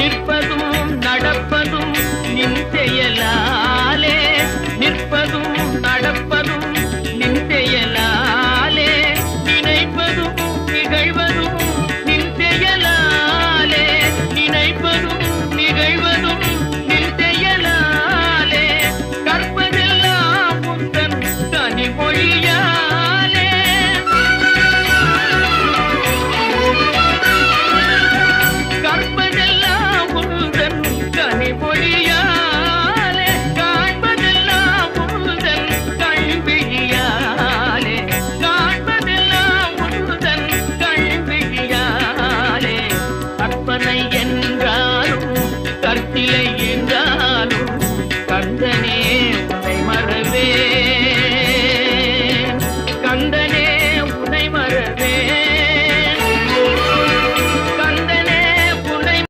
நிற்பதும் நடப்பதும் நின் செயலாலே. நிற்பதும் நடப்பதும் நின் செயலாலே. நினைப்பதும் நிகழ்வதும் நின் செயலாலே. நினைப்பதும் நிகழ்வதும் நின் செயலாலே. கற்பதெல்லாம் முந்தன் தனி கனிமொழியாலே கற்பனை என்றாலும் கற்பிலை என்றாலும்